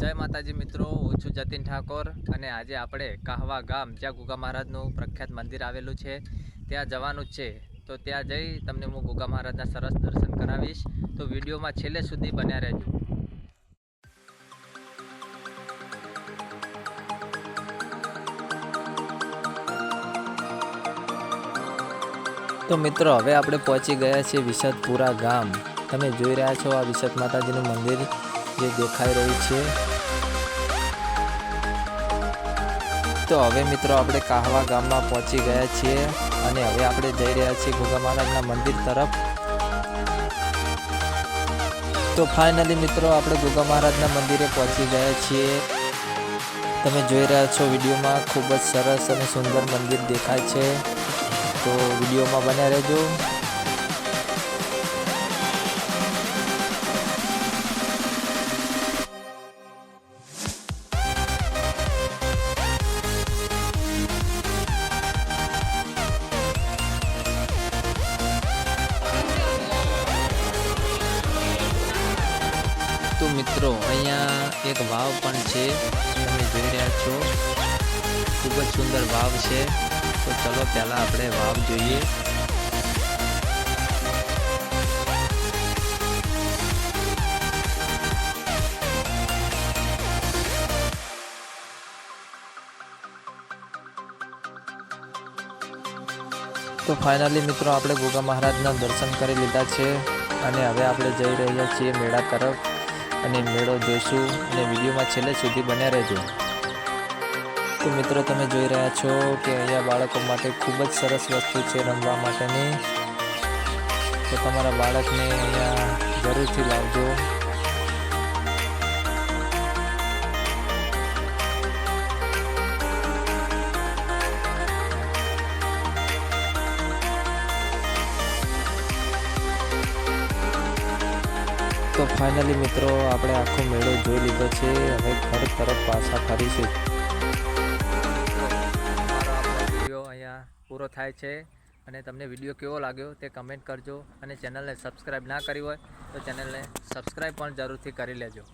જય માતાજી મિત્રો, હું છું જતીન ઠાકોર અને આજે આપણે કાહવા ગામ, જ્યાં ગુગા મહારાજનું પ્રખ્યાત મંદિર આવેલું છે. ત્યાં જવાનું છે. તો ત્યાં જઈ તમને હું ગુગા મહારાજના સરસ દર્શન કરાવીશ. તો વિડીયોમાં છેલ્લે સુધી બન્યા રહેજો. તો મિત્રો, હવે આપણે પહોંચી ગયા છીએ વિશદપુરા ગામ. તમે જોઈ રહ્યા છો આ વિશદ માતાજીનું મંદિર. જે દેખાઈ રહ્યું છે. તો હવે મિત્રો આપણે કાહવા ગામમાં પહોંચી ગયા છીએ અને હવે આપણે જઈ રહ્યા છીએ ગોગા મહારાજના મંદિર તરફ. તો ફાઇનલી મિત્રો આપણે ગોગા મહારાજના મંદિરે પહોંચી ગયા છીએ. તમે જોઈ રહ્યા છો વિડીયોમાં ખૂબ જ સરસ અને સુંદર મંદિર દેખાય છે. તો વિડીયોમાં બન્યા રહેજો. તો મિત્રો, અહીંયા એક વાવ પણ છે, તમે જોઈ રહ્યા છો. ખૂબ જ સુંદર વાવ છે. તો ચલો પહેલાં આપણે વાવ જોઈએ. તો ફાઇનલી મિત્રો, આપણે ગોગા મહારાજના દર્શન કરી લીધા છે. અને હવે આપણે જઈ રહ્યા છીએ મેળા તરફ. અને મેળો જોઈશું અને વિડીયોમાં છેલ્લે સુધી બન્યા રહેજો. તો મિત્રો, તમે જોઈ રહ્યા છો કે અહીંયા બાળકો માટે ખૂબ જ સરસ વસ્તુ છે રમવા માટેની. તો તમારા બાળકને અહીંયા જરૂરથી લાવજો. તો ફાઇનલી મિત્રો આપણે આખો મેળો જોઈ લીધો છે. હવે ઘર તરફ પાછા ફરીશું. વીડિયો અહીંયા પૂરો થાય છે અને તમને વીડિયો કેવો લાગ્યો તે કમેન્ટ કરજો અને ચેનલને સબસ્ક્રાઈબ ના કરી હોય તો ચેનલને સબસ્ક્રાઈબ પણ જરૂરથી કરી લેજો.